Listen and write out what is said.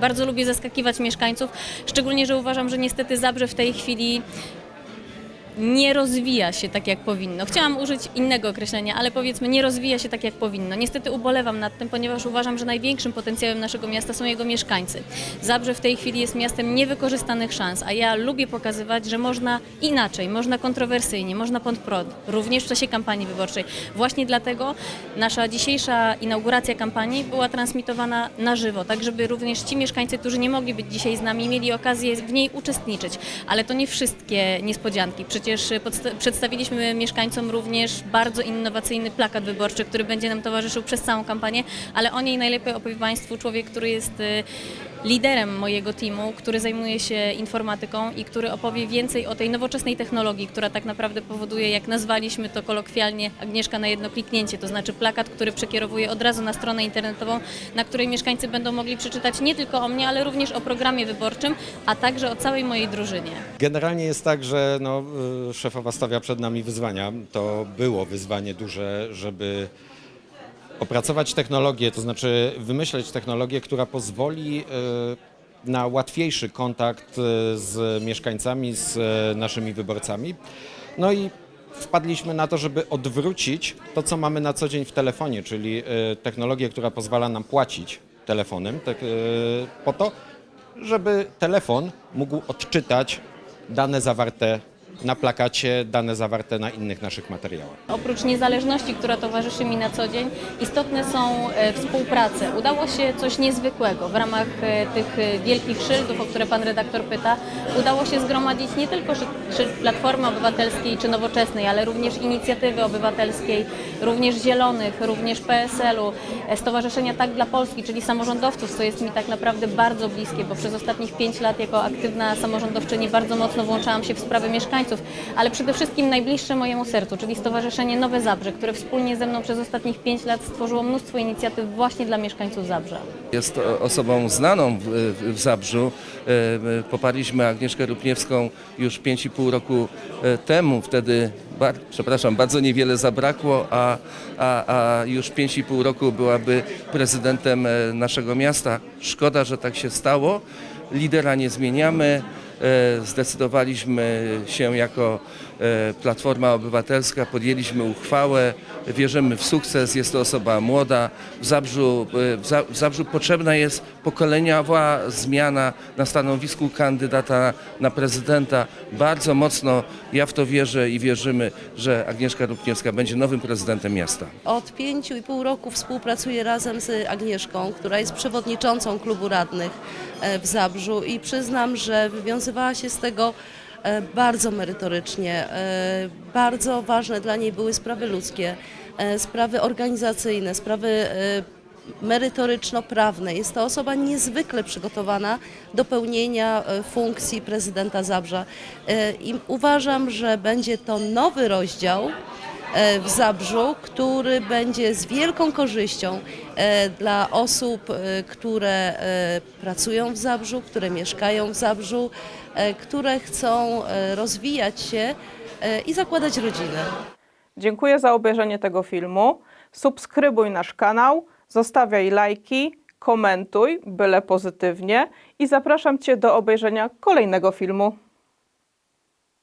Bardzo lubię zaskakiwać mieszkańców, szczególnie, że uważam, że niestety Zabrze w tej chwili nie rozwija się tak, jak powinno. Chciałam użyć innego określenia, ale powiedzmy, nie rozwija się tak, jak powinno. Niestety ubolewam nad tym, ponieważ uważam, że największym potencjałem naszego miasta są jego mieszkańcy. Zabrze w tej chwili jest miastem niewykorzystanych szans, a ja lubię pokazywać, że można inaczej, można kontrowersyjnie, można pod prąd, również w czasie kampanii wyborczej. Właśnie dlatego nasza dzisiejsza inauguracja kampanii była transmitowana na żywo, tak żeby również ci mieszkańcy, którzy nie mogli być dzisiaj z nami, mieli okazję w niej uczestniczyć. Ale to nie wszystkie niespodzianki. Przecież podsta- przedstawiliśmy mieszkańcom również bardzo innowacyjny plakat wyborczy, który będzie nam towarzyszył przez całą kampanię, ale o niej najlepiej opowie Państwu człowiek, który jest y, liderem mojego teamu, który zajmuje się informatyką i który opowie więcej o tej nowoczesnej technologii, która tak naprawdę powoduje, jak nazwaliśmy to kolokwialnie, Agnieszka na jedno kliknięcie, to znaczy plakat, który przekierowuje od razu na stronę internetową, na której mieszkańcy będą mogli przeczytać nie tylko o mnie, ale również o programie wyborczym, a także o całej mojej drużynie. Generalnie jest tak, że no, y, szefowa stawia przed nami wyzwania. To było wyzwanie duże, żeby opracować technologię, to znaczy wymyśleć technologię, która pozwoli y, na łatwiejszy kontakt y, z mieszkańcami, z y, naszymi wyborcami. No i wpadliśmy na to, żeby odwrócić to, co mamy na co dzień w telefonie, czyli technologię, która pozwala nam płacić telefonem, tak, po to, żeby telefon mógł odczytać dane zawarte na plakacie, dane zawarte na innych naszych materiałach. Oprócz niezależności, która towarzyszy mi na co dzień, istotne są e, współprace. Udało się coś niezwykłego w ramach e, tych e, wielkich szyldów, o które pan redaktor pyta. Udało się zgromadzić nie tylko szy- szyld Platformy Obywatelskiej czy Nowoczesnej, ale również Inicjatywy Obywatelskiej, również Zielonych, również PSL-u, Stowarzyszenia Tak dla Polski, czyli samorządowców, co jest mi tak naprawdę bardzo bliskie, bo przez ostatnich pięć lat jako aktywna samorządowczyni bardzo mocno włączałam się w sprawy mieszkańców, ale przede wszystkim najbliższe mojemu sercu, czyli Stowarzyszenie Nowe Zabrze, które wspólnie ze mną przez ostatnich pięć lat stworzyło mnóstwo inicjatyw właśnie dla mieszkańców Zabrza. Jest osobą znaną w, Zabrzu. E, my Poparliśmy Agnieszkę Rupniewską już 5,5 roku e, temu. Wtedy, bar, przepraszam, bardzo niewiele zabrakło, a, a, a już 5,5 roku byłaby prezydentem e, naszego miasta. Szkoda, że tak się stało. Lidera nie zmieniamy. E, Zdecydowaliśmy się jako e, Platforma Obywatelska, podjęliśmy uchwałę, wierzymy w sukces, jest to osoba młoda. W Zabrzu, e, w Za- w Zabrzu potrzebna jest pokoleniowa zmiana na stanowisku kandydata na prezydenta. Bardzo mocno ja w to wierzę i wierzymy, że Agnieszka Rupniewska będzie nowym prezydentem miasta. Od pięciu i pół roku współpracuję razem z Agnieszką, która jest przewodniczącą klubu radnych w Zabrzu i przyznam, że wywiązywała się z tego e, bardzo merytorycznie. E, Bardzo ważne dla niej były sprawy ludzkie, e, sprawy organizacyjne, sprawy e, merytoryczno-prawne. Jest to osoba niezwykle przygotowana do pełnienia e, funkcji prezydenta Zabrza E, i uważam, że będzie to nowy rozdział e, w Zabrzu, który będzie z wielką korzyścią e, dla osób, e, które e, pracują w Zabrzu, które mieszkają w Zabrzu, e, które chcą e, rozwijać się e, i zakładać rodziny. Dziękuję za obejrzenie tego filmu. Subskrybuj nasz kanał, zostawiaj lajki, komentuj, byle pozytywnie i zapraszam Cię do obejrzenia kolejnego filmu.